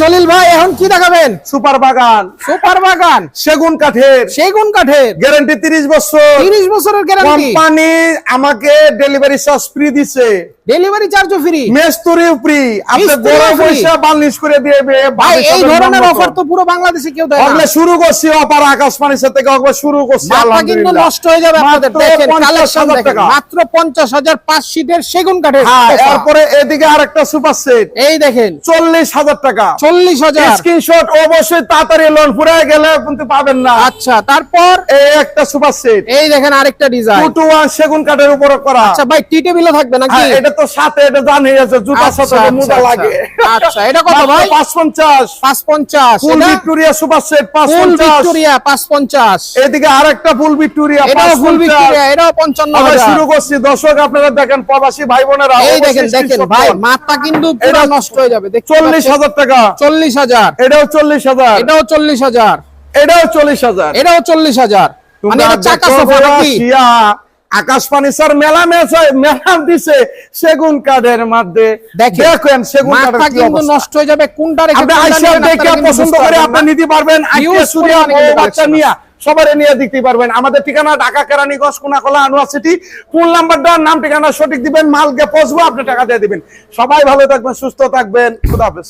জলিল ভাই এখন কি দেখাবেন? সুপার বাগান। সুপার বাগান। সেগুন কাঠের। সেগুন কাঠের। গ্যারান্টি তিরিশ বছর। তিরিশ বছরের গ্যারান্টি কোম্পানি আমাকে ডেলিভারি চার্জ ফ্রি দিছে। ডেলিভারি চার্জও ফ্রি মেস্তুরি ফ্রি আপনি free। পয়সা বার্নিশ করে দিবে ভাই এই ধরনের অফার তো পুরো বাংলাদেশে কেউ দেয় না। শুরু করছি অপার আকাশ পানির থেকে ওগুলো শুরু করছি মাথা কিন্তু নষ্ট হয়ে যাবে আপনাদের। দেখেন কালেকশন দেখেন। মাত্র পঞ্চাশ হাজার পাঁচ সিটের সেগুন কাঠের তারপরে। এরপরে এদিকে আরেকটা সুপার সেট এই দেখেন। চল্লিশ হাজার টাকা। চল্লিশ হাজার। স্ক্রিনশট অবশ্যই তাড়াতাড়ি লোন ফুরায় গেলে কিন্তু পাবেন না। আচ্ছা তারপর? এই একটা সুপার সেট এই দেখেন আরেকটা ডিজাইন টু টু ওয়ান সেগুন কাঠের উপরে করা। আচ্ছা ভাই টি টেবিলও থাকবে নাকি? এটা তো সাথে এটা জানি আছে জুতার সাথে। লাগে। আচ্ছা, এটা কত ভাই? পাঁচ পঞ্চাশ পাঁচ পঞ্চাশ ফুল ভিক্টোরিয়া সুপার সেট পাঁচ ফুল ভিক্টোরিয়া পাঁচ পঞ্চাশ এদিকে আরেকটা ফুল ভিক্টোরিয়া এটাও ফুল ভিক্টোরিয়া এটাও পঞ্চান্ন আমরা শুরু করছি। দর্শক আপনারা দেখেন প্রবাসী ভাই বোনেরা এই দেখেন দেখেন ভাই মাথা কিন্তু পুরো নষ্ট হয়ে যাবে দেখতে চল্লিশ পাচ্ছেন? হাজার টাকা। চল্লিশ হাজার। এটাও চল্লিশ হাজার। এটাও চল্লিশ হাজার। এটাও চল্লিশ হাজার। এটাও চল্লিশ হাজার। মানে চাকা সোফা নাকি? আকাশ স্যার মেলা দিছে সেগুন কাঠের মধ্যে। দেখেন, সেগুন কিন্তু নষ্ট হয়ে যাবে কোনটা রেখে আপনি আইসা দেখে পছন্দ করে আপনি নিতে পারবেন সুরিয়া বাচ্চা নিয়ে সবারে নিয়ে দিতে পারবেন। আমাদের ঠিকানা ঢাকা কেরানীগঞ্জ কোনাকলা আনোয়ার সিটি ফোন নাম্বারটা নাম ঠিকানা সঠিক দিবেন মালকে পৌঁছবো আপনি টাকা দিয়ে দিবেন। সবাই ভালো থাকবেন সুস্থ থাকবেন। খুদাহাফেজ